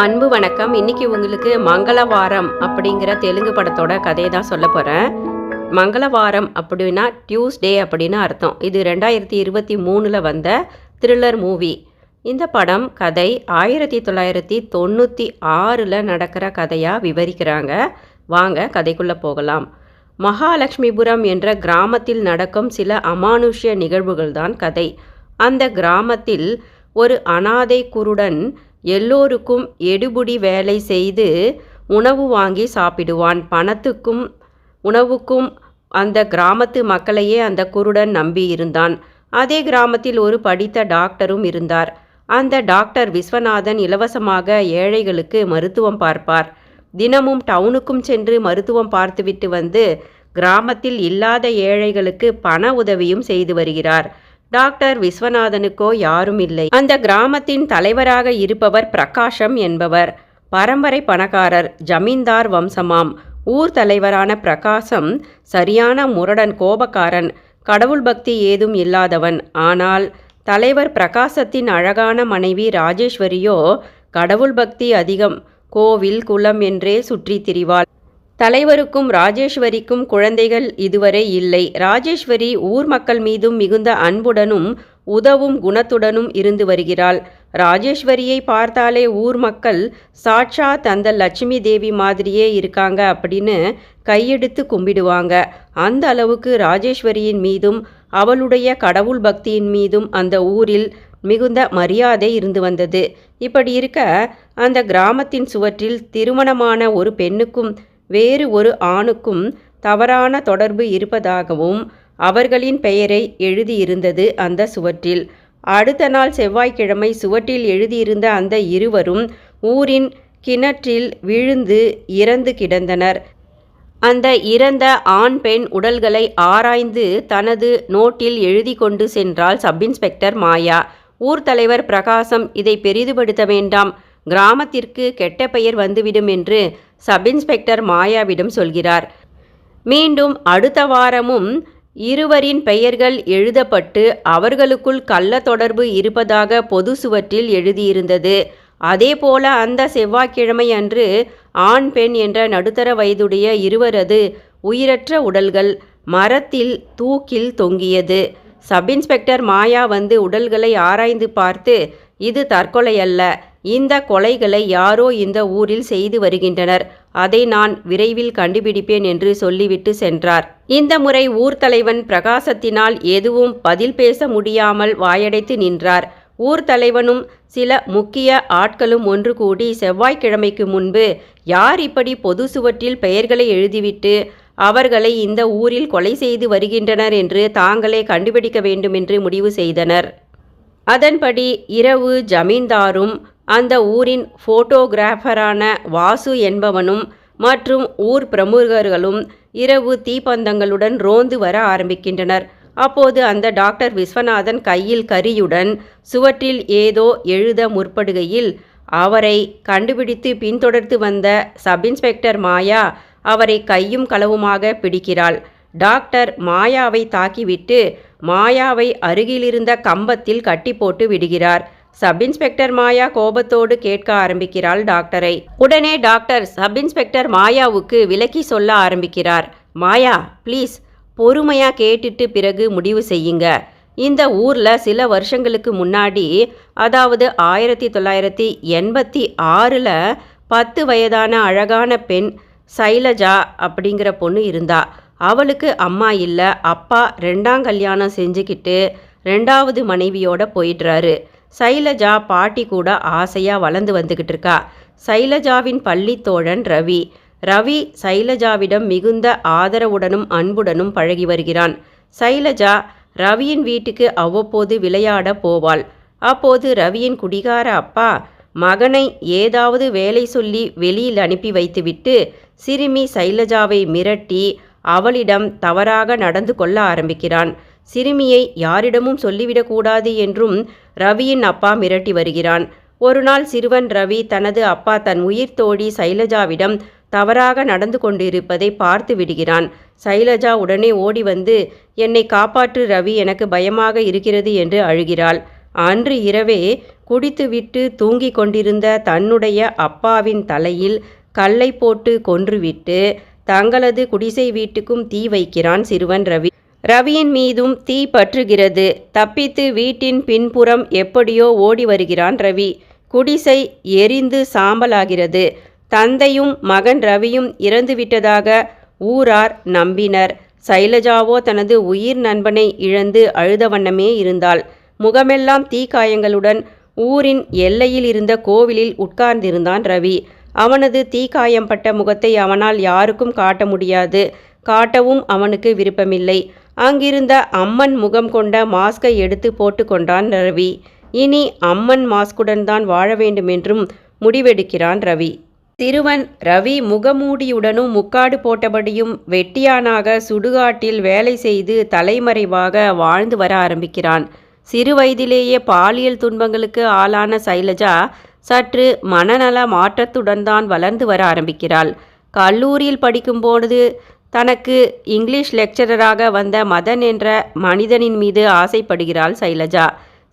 அன்பு வணக்கம். இன்னைக்கு உங்களுக்கு மங்களவாரம் அப்படிங்கிற தெலுங்கு படத்தோட கதையை தான் சொல்ல போகிறேன் மங்களவாரம் அப்படின்னா டியூஸ்டே அப்படின்னு அர்த்தம். இது ரெண்டாயிரத்தி இருபத்தி மூணில் வந்த த்ரில்லர் மூவி. இந்த படம் கதை ஆயிரத்தி தொள்ளாயிரத்தி தொண்ணூற்றி ஆறில் நடக்கிற கதையாக விவரிக்கிறாங்க. வாங்க கதைக்குள்ளே போகலாம். மகாலட்சுமிபுரம் என்ற கிராமத்தில் நடக்கும் சில அமானுஷ்ய நிகழ்வுகள் தான் கதை. அந்த கிராமத்தில் ஒரு அனாதை குருடன் எல்லோருக்கும் எடுபுடி வேலை செய்து உணவு வாங்கி சாப்பிடுவான். பணத்துக்கும் உணவுக்கும் அந்த கிராமத்து மக்களையே அந்த குருடன் நம்பி இருந்தான். அதே கிராமத்தில் ஒரு படித்த டாக்டரும் இருந்தார். அந்த டாக்டர் விஸ்வநாதன் இலவசமாக ஏழைகளுக்கு மருத்துவம் பார்ப்பார். தினமும் டவுனுக்கும் சென்று மருத்துவம் பார்த்துவிட்டு வந்து கிராமத்தில் இல்லாத ஏழைகளுக்கு பண உதவியும் செய்து வருகிறார். டாக்டர் விஸ்வநாதனுக்கோ யாரும் இல்லை. அந்த கிராமத்தின் தலைவராக இருப்பவர் பிரகாஷம் என்பவர். பரம்பரை பணக்காரர் ஜமீன்தார் வம்சமாம். ஊர் தலைவரான பிரகாசம் சரியான முரடன் கோபக்காரன். கடவுள் பக்தி ஏதும் இல்லாதவன். ஆனால் தலைவர் பிரகாசத்தின் அழகான மனைவி ராஜேஸ்வரியோ கடவுள் பக்தி அதிகம். கோவில் குளம் என்றே சுற்றித் திரிவாள். தலைவருக்கும் ராஜேஸ்வரிக்கும் குழந்தைகள் இதுவரை இல்லை. ராஜேஸ்வரி ஊர் மக்கள் மீதும் மிகுந்த அன்புடனும் உதவும் குணத்துடனும் இருந்து வருகிறாள். ராஜேஸ்வரியை பார்த்தாலே ஊர் மக்கள் சாட்சாத் அந்த லட்சுமி தேவி மாதிரியே இருக்காங்க அப்படின்னு கையெடுத்து கும்பிடுவாங்க. அந்த அளவுக்கு ராஜேஸ்வரியின் மீதும் அவளுடைய கடவுள் பக்தியின் மீதும் அந்த ஊரில் மிகுந்த மரியாதை இருந்து வந்தது. இப்படி இருக்க அந்த கிராமத்தின் சுவற்றில் திருமணமான ஒரு பெண்ணுக்கும் வேறு ஒரு ஆணுக்கும் தவறான தொடர்பு இருப்பதாகவும் அவர்களின் பெயரை எழுதியிருந்தது அந்த சுவற்றில். அடுத்த நாள் செவ்வாய்க்கிழமை சுவற்றில் எழுதியிருந்த அந்த இருவரும் ஊரின் கிணற்றில் விழுந்து இறந்து கிடந்தனர். அந்த இறந்த ஆண் பெண் உடல்களை ஆராய்ந்து தனது நோட்டில் எழுதி கொண்டு சென்றாள் சப் இன்ஸ்பெக்டர் மாயா. ஊர் தலைவர் பிரகாசம் இதை பெரிதுபடுத்த வேண்டாம். கிராமத்திற்கு கெட்ட பெயர் வந்துவிடும் என்று சப் இன்ஸ்பெக்டர் மாயாவிடம் சொல்கிறார். மீண்டும் அடுத்த வாரமும் இருவரின் பெயர்கள் எழுதப்பட்டு அவர்களுக்குள் கள்ள தொடர்பு இருப்பதாக பொது சுவற்றில் எழுதியிருந்தது. அதேபோல அந்த செவ்வாய்க்கிழமை அன்று ஆண் பெண் என்ற நடுத்தர வயதுடைய இருவரது உயிரற்ற உடல்கள் மரத்தில் தூக்கில் தொங்கியது. சப் இன்ஸ்பெக்டர் மாயா வந்து உடல்களை ஆராய்ந்து பார்த்து இது தற்கொலை அல்ல இந்த கொலைகளை யாரோ இந்த ஊரில் செய்து வருகின்றனர். அதை நான் விரைவில் கண்டுபிடிப்பேன் என்று சொல்லிவிட்டு சென்றார். இந்த முறை ஊர் தலைவன் பிரகாசத்தினால் எதுவும் பதில் பேச முடியாமல் வாயடைத்து நின்றார். ஊர் தலைவனும் சில முக்கிய ஆட்களும் ஒன்று கூடி செவ்வாய்க்கிழமைக்கு முன்பு யார் இப்படி பொது சுவற்றில் பெயர்களை எழுதிவிட்டு அவர்களை இந்த ஊரில் கொலை செய்து வருகின்றனர் என்று தாங்களே கண்டுபிடிக்க வேண்டும் என்று முடிவு செய்தனர். அதன்படி இரவு ஜமீன்தாரும் அந்த ஊரின் ஃபோட்டோகிராஃபரான வாசு என்பவனும் மற்றும் ஊர் பிரமுகர்களும் இரவு தீப்பந்தங்களுடன் ரோந்து வர ஆரம்பிக்கின்றனர். அப்போது அந்த டாக்டர் விஸ்வநாதன் கையில் கரியுடன் சுவற்றில் ஏதோ எழுத முற்படுகையில் அவரை கண்டுபிடித்து பின்தொடர்ந்து வந்த சப் இன்ஸ்பெக்டர் மாயா அவரை கையும் களவுமாக பிடிக்கிறாள். டாக்டர் மாயாவை தாக்கிவிட்டு மாயாவை அருகிலிருந்த கம்பத்தில் கட்டி போட்டு விடுகிறார். சப் இன்ஸ்பெக்டர் மாயா கோபத்தோடு கேட்க ஆரம்பிக்கிறாள் டாக்டரை. உடனே டாக்டர் சப் இன்ஸ்பெக்டர் மாயாவுக்கு விலக்கி சொல்ல ஆரம்பிக்கிறார். மாயா ப்ளீஸ் பொறுமையா கேட்டுட்டு பிறகு முடிவு செய்யுங்க. இந்த ஊரில் சில வருஷங்களுக்கு முன்னாடி அதாவது ஆயிரத்தி தொள்ளாயிரத்தி எண்பத்தி ஆறில் பத்து வயதான அழகான பெண் சைலஜா அப்படிங்கிற பொண்ணு இருந்தா. அவளுக்கு அம்மா இல்லை அப்பா ரெண்டாம் கல்யாணம் செஞ்சுக்கிட்டு ரெண்டாவது மனைவியோட போயிடுறாரு. சைலஜா பாட்டி கூட ஆசையாக வளர்ந்து வந்துக்கிட்டு இருக்கா. சைலஜாவின் பள்ளி தோழன் ரவி. ரவி சைலஜாவிடம் மிகுந்த ஆதரவுடனும் அன்புடனும் பழகி வருகிறான். சைலஜா ரவியின் வீட்டுக்கு அவ்வப்போது விளையாட போவாள். அப்போது ரவியின் குடிகார அப்பா மகனை ஏதாவது வேலை சொல்லி வெளியில் அனுப்பி வைத்துவிட்டு சிறுமி சைலஜாவை மிரட்டி அவளிடம் தவறாக நடந்து கொள்ள ஆரம்பிக்கிறான். சிறுமியை யாரிடமும் சொல்லிவிடக்கூடாது என்றும் ரவியின் அப்பா மிரட்டி வருகிறான். ஒருநாள் சிறுவன் ரவி தனது அப்பா தன் உயிர் தோழி சைலஜாவிடம் தவறாக நடந்து கொண்டிருப்பதை பார்த்து விடுகிறான். சைலஜா உடனே ஓடி வந்து என்னை காப்பாற்று ரவி எனக்கு பயமாக இருக்கிறது என்று அழுகிறாள். அன்று இரவே குடித்துவிட்டு தூங்கிக் கொண்டிருந்த தன்னுடைய அப்பாவின் தலையில் கல்லை போட்டு கொன்றுவிட்டு தங்களது குடிசை வீட்டுக்கும் தீ வைக்கிறான் சிறுவன் ரவி. ரவியின் மீதும் தீ பற்றுகிறது. தப்பித்து வீட்டின் பின்புறம் எப்படியோ ஓடி வருகிறான் ரவி. குடிசை எரிந்து சாம்பலாகிறது. தந்தையும் மகன் ரவியும் இறந்துவிட்டதாக ஊரார் நம்பினர். சைலஜாவோ தனது உயிர் நண்பனை இழந்து அழுத வண்ணமே இருந்தாள். முகமெல்லாம் தீக்காயங்களுடன் ஊரின் எல்லையில் இருந்த கோவிலில் உட்கார்ந்திருந்தான் ரவி. அவனது தீக்காயம்பட்ட முகத்தை அவனால் யாருக்கும் காட்ட முடியாது. காட்டவும் அவனுக்கு விருப்பமில்லை. அங்கிருந்த அம்மன் முகம் கொண்ட மாஸ்கை எடுத்து போட்டுக்கொண்டான் ரவி. இனி அம்மன் மாஸ்குடன் தான் வாழ வேண்டுமென்றும் முடிவெடுக்கிறான் ரவி. சிறுவன் ரவி முகமூடியுடனும் முக்காடு போட்டபடியும் வெட்டியானாக சுடுகாட்டில் வேலை செய்து தலைமறைவாக வாழ்ந்து வர ஆரம்பிக்கிறான். சிறு வயதிலேயே பாலியல் துன்பங்களுக்கு ஆளான சைலஜா சற்று மனநல மாற்றத்துடன் தான் வளர்ந்து வர ஆரம்பிக்கிறாள். கல்லூரியில் படிக்கும்போது தனக்கு இங்கிலீஷ் லெக்சரராக வந்த மதன் என்ற மனிதனின் மீது ஆசைப்படுகிறாள் சைலஜா.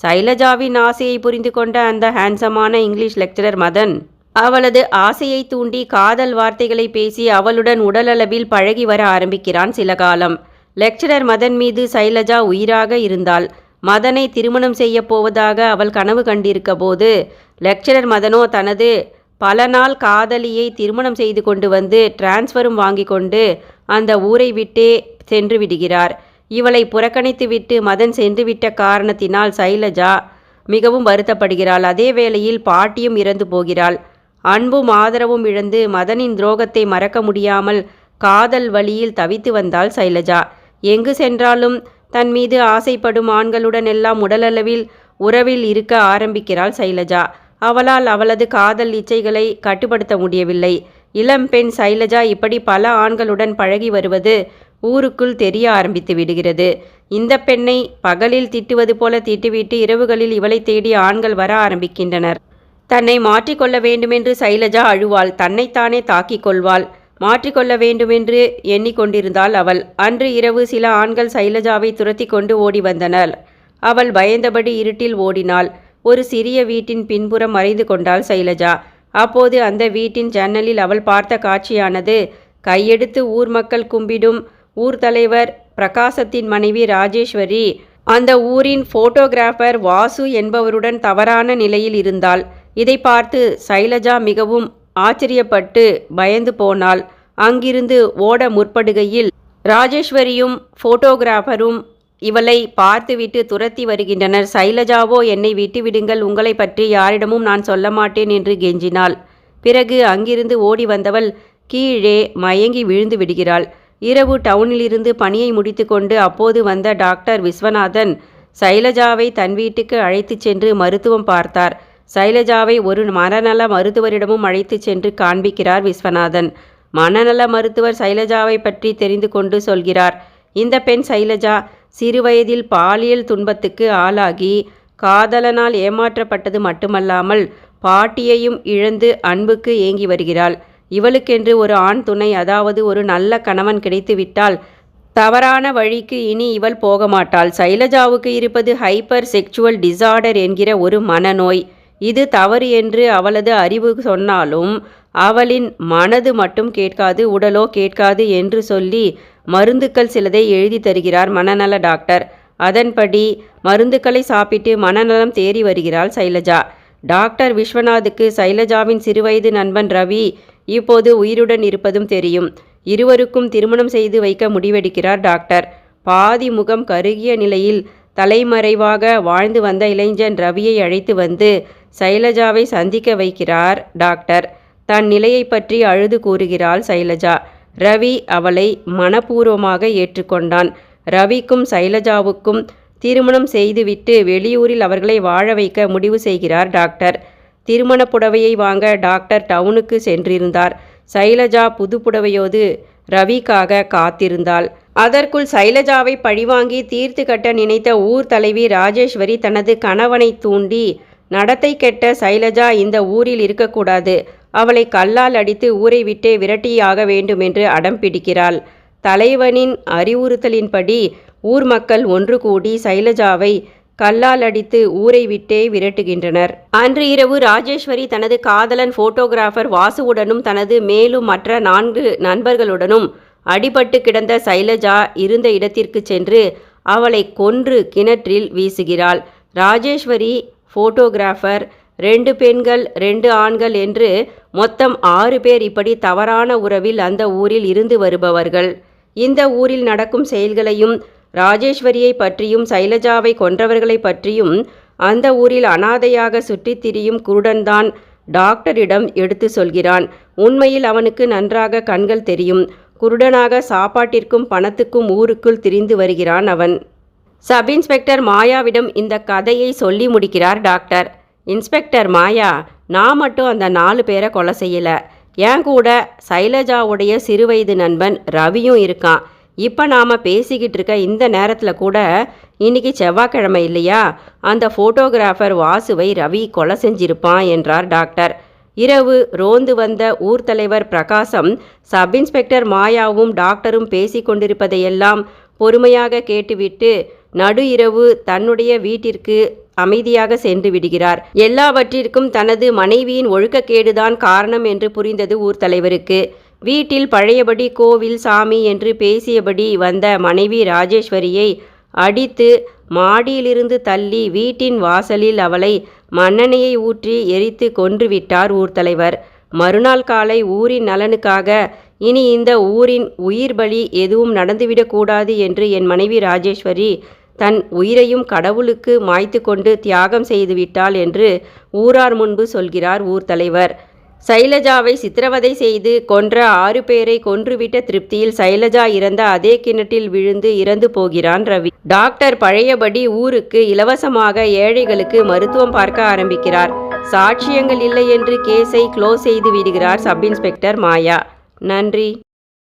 சைலஜாவின் ஆசையை புரிந்து கொண்ட அந்த ஹேண்ட்ஸமான இங்கிலீஷ் லெக்சரர் மதன் அவளது ஆசையை தூண்டி காதல் வார்த்தைகளை பேசி அவளுடன் உடலளவில் பழகி வர ஆரம்பிக்கிறான் சில காலம். லெக்சரர் மதன் மீது சைலஜா உயிராக இருந்தாள். மதனை திருமணம் செய்ய போவதாக அவள் கனவு கண்டிருக்க போது லெக்சரர் மதனோ தனது பல நாள் காதலியை திருமணம் செய்து கொண்டு வந்து டிரான்ஸ்ஃபரும் வாங்கி கொண்டு அந்த ஊரை விட்டே சென்று விடுகிறார். இவளை புறக்கணித்துவிட்டு மதன் சென்றுவிட்ட காரணத்தினால் சைலஜா மிகவும் வருத்தப்படுகிறாள். அதே வேளையில் பாட்டியும் இறந்து போகிறாள். அன்பும் ஆதரவும் இழந்து மதனின் துரோகத்தை மறக்க முடியாமல் காதல் வழியில் தவித்து வந்தாள் சைலஜா. எங்கு சென்றாலும் தன் மீது ஆசைப்படும் ஆண்களுடன் எல்லாம் உடலளவில் உறவில் இருக்க ஆரம்பிக்கிறாள் சைலஜா. அவளால் அவளது காதல் இச்சைகளை கட்டுப்படுத்த முடியவில்லை. இளம்பெண் சைலஜா இப்படி பல ஆண்களுடன் பழகி வருவது ஊருக்குள் தெரிய ஆரம்பித்து விடுகிறது. இந்த பெண்ணை பகலில் திட்டுவது போல திட்டுவிட்டு இரவுகளில் இவளை தேடி ஆண்கள் வர ஆரம்பிக்கின்றனர். தன்னை மாற்றிக்கொள்ள வேண்டுமென்று சைலஜா அழுவாள். தன்னைத்தானே தாக்கிக் கொள்வாள். மாற்றிக்கொள்ள வேண்டுமென்று எண்ணிக்கொண்டிருந்தாள் அவள். அன்று இரவு சில ஆண்கள் சைலஜாவை துரத்தி கொண்டு ஓடி வந்தனர். அவள் பயந்தபடி இருட்டில் ஓடினாள். ஒரு சிறிய வீட்டின் பின்புறம் மறைந்து கொண்டாள் சைலஜா. அப்போது அந்த வீட்டின் ஜன்னலில் அவள் பார்த்த காட்சியானது. கையெடுத்து ஊர் மக்கள் கும்பிடும் ஊர் தலைவர் பிரகாசத்தின் மனைவி ராஜேஸ்வரி. அந்த ஊரின் போட்டோகிராஃபர் வாசு என்பவருடன் தவறான நிலையில் இருந்தாள். இதை பார்த்து சைலஜா மிகவும் ஆச்சரியப்பட்டு பயந்து போனாள். அங்கிருந்து ஓட முற்படுகையில் ராஜேஸ்வரியும் போட்டோகிராஃபரும் இவளை பார்த்துவிட்டு துரத்தி வருகின்றனர். சைலஜாவோ என்னை விட்டுவிடுங்கள். உங்களை பற்றி யாரிடமும் நான் சொல்ல மாட்டேன் என்று கெஞ்சினாள். பிறகு அங்கிருந்து ஓடி வந்தவள் கீழே மயங்கி விழுந்து விடுகிறாள். இரவு டவுனிலிருந்து பணியை முடித்துக்கொண்டு அப்போது வந்த டாக்டர் விஸ்வநாதன் சைலஜாவை தன் வீட்டுக்கு அழைத்துச் சென்று மருத்துவம் பார்த்தார். சைலஜாவை ஒரு மனநல மருத்துவரிடமும் அழைத்துச் சென்று காண்பிக்கிறார் விஸ்வநாதன். மனநல மருத்துவர் சைலஜாவை பற்றி தெரிந்து கொண்டு சொல்கிறார். இந்த பெண் சைலஜா சிறுவயதில் பாலியல் துன்பத்துக்கு ஆளாகி காதலனால் ஏமாற்றப்பட்டது மட்டுமல்லாமல் பாட்டியையும் இழந்து அன்புக்கு ஏங்கி வருகிறாள். இவளுக்கென்று ஒரு ஆண் துணை அதாவது ஒரு நல்ல கணவன் கிடைத்துவிட்டால் தவறான வழிக்கு இனி இவள் போக மாட்டாள் சைலஜாவுக்கு இருப்பது ஹைப்பர் செக்சுவல் டிசார்டர் என்கிற ஒரு மனநோய். இது தவறு என்று அவளது அறிவு சொன்னாலும் அவளின் மனது மட்டும் கேட்காது உடலோ கேட்காது என்று சொல்லி மருந்துக்கள் சிலதை எழுதி தருகிறார் மனநல டாக்டர். அதன்படி மருந்துக்களை சாப்பிட்டு மனநலம் தேறி வருகிறாள் சைலஜா. டாக்டர் விஸ்வநாதுக்கு சைலஜாவின் சிறுவயது நண்பன் ரவி இப்போது உயிருடன் இருப்பதும் தெரியும். இருவருக்கும் திருமணம் செய்து வைக்க முடிவெடுக்கிறார் டாக்டர். பாதி முகம் கருகிய நிலையில் தலைமறைவாக வாழ்ந்து வந்த இளைஞன் ரவியை அழைத்து வந்து சைலஜாவை சந்திக்க வைக்கிறார் டாக்டர். தன் நிலையை பற்றி அழுது கூறுகிறாள் சைலஜா. ரவி அவளை மனப்பூர்வமாக ஏற்றுக்கொண்டான். ரவிக்கும் சைலஜாவுக்கும் திருமணம் செய்துவிட்டு வெளியூரில் அவர்களை வாழ வைக்க முடிவு செய்கிறார் டாக்டர். திருமண புடவையை வாங்க டாக்டர் டவுனுக்கு சென்றிருந்தார். சைலஜா புது புடவையோடு ரவிக்காக காத்திருந்தாள். அதற்குள் சைலஜாவை பழிவாங்கி தீர்த்து கட்ட நினைத்த ஊர் தலைவி ராஜேஸ்வரி தனது கணவனை தூண்டி நடத்தை கெட்ட சைலஜா இந்த ஊரில் இருக்கக்கூடாது. அவளை கல்லால் அடித்து ஊரை விட்டே விரட்டியாக வேண்டுமென்று அடம் பிடிக்கிறாள். தலைவனின் அறிவுறுத்தலின்படி ஊர் மக்கள் ஒன்று கூடி சைலஜாவை கல்லால் அடித்து ஊரை விட்டே விரட்டுகின்றனர். அன்று இரவு ராஜேஸ்வரி தனது காதலன் போட்டோகிராஃபர் வாசுவுடனும் தனது மேலும் மற்ற நான்கு நண்பர்களுடனும் அடிபட்டு கிடந்த சைலஜா இருந்த இடத்திற்கு சென்று அவளை கொன்று கிணற்றில் வீசுகிறாள். ராஜேஸ்வரி போட்டோகிராஃபர் ரெண்டு பெண்கள் ரெண்டு ஆண்கள் என்று மொத்தம் ஆறு பேர் இப்படி தவறான உறவில் அந்த ஊரில் இருந்து வருபவர்கள். இந்த ஊரில் நடக்கும் செயல்களையும் ராஜேஸ்வரியை பற்றியும் சைலஜாவை கொன்றவர்களை பற்றியும் அந்த ஊரில் அனாதையாக சுற்றித் திரியும் குருடன்தான் டாக்டரிடம் எடுத்து சொல்கிறான். உண்மையில் அவனுக்கு நன்றாக கண்கள் தெரியும். குருடனாக சாப்பாட்டிற்கும் பணத்துக்கும் ஊருக்குள் திரிந்து வருகிறான் அவன். சப் இன்ஸ்பெக்டர் மாயாவிடம் இந்த கதையை சொல்லி முடிக்கிறார் டாக்டர். இன்ஸ்பெக்டர் மாயா நான் மட்டும் அந்த நாலு பேரை கொலை செய்யலை. என் கூட சைலஜாவுடைய சிறுவயது நண்பன் ரவியும் இருக்கான். இப்போ நாம் பேசிக்கிட்டு இருக்க இந்த நேரத்தில் கூட இன்னைக்கு செவ்வாய்க்கிழமை இல்லையா? அந்த ஃபோட்டோகிராஃபர் வாசுவை ரவி கொலை செஞ்சிருப்பான் என்றார் டாக்டர். இரவு ரோந்து வந்த ஊர் தலைவர் பிரகாசம் சப் இன்ஸ்பெக்டர் மாயாவும் டாக்டரும் பேசி கொண்டிருப்பதையெல்லாம் பொறுமையாக கேட்டுவிட்டு நடு இரவு தன்னுடைய வீட்டிற்கு அமைதியாக சென்று விடுகிறார். எல்லாவற்றிற்கும் தனது மனைவியின் ஒழுக்கக்கேடுதான் காரணம் என்று புரிந்தது ஊர் தலைவருக்கு. வீட்டில் பழையபடி கோவில் சாமி என்று பேசியபடி வந்த மனைவி ராஜேஸ்வரியை அடித்து மாடியிலிருந்து தள்ளி வீட்டின் வாசலில் அவளை மண்ணெண்ணையை ஊற்றி எரித்து கொன்றுவிட்டார் ஊர் தலைவர். மறுநாள் காலை ஊரின் நலனுக்காக இனி இந்த ஊரின் உயிர் பலி எதுவும் நடந்துவிடக்கூடாது என்று என் மனைவி ராஜேஸ்வரி தன் உயிரையும் கடவுளுக்கு மாய்த்து கொண்டு தியாகம் செய்துவிட்டாள் என்று ஊரார் முன்பு சொல்கிறார் ஊர் தலைவர். சைலஜாவை சித்திரவதை செய்து கொன்ற ஆறு பேரை கொன்றுவிட்ட திருப்தியில் சைலஜா இறந்த அதே கிணற்றில் விழுந்து இறந்து போகிறான் ரவி. டாக்டர் பழையபடி ஊருக்கு இலவசமாக ஏழைகளுக்கு மருத்துவம் பார்க்க ஆரம்பிக்கிறார். சாட்சியங்கள் இல்லை என்று கேஸை க்ளோஸ் செய்து விடுகிறார் சப் இன்ஸ்பெக்டர் மாயா. நன்றி.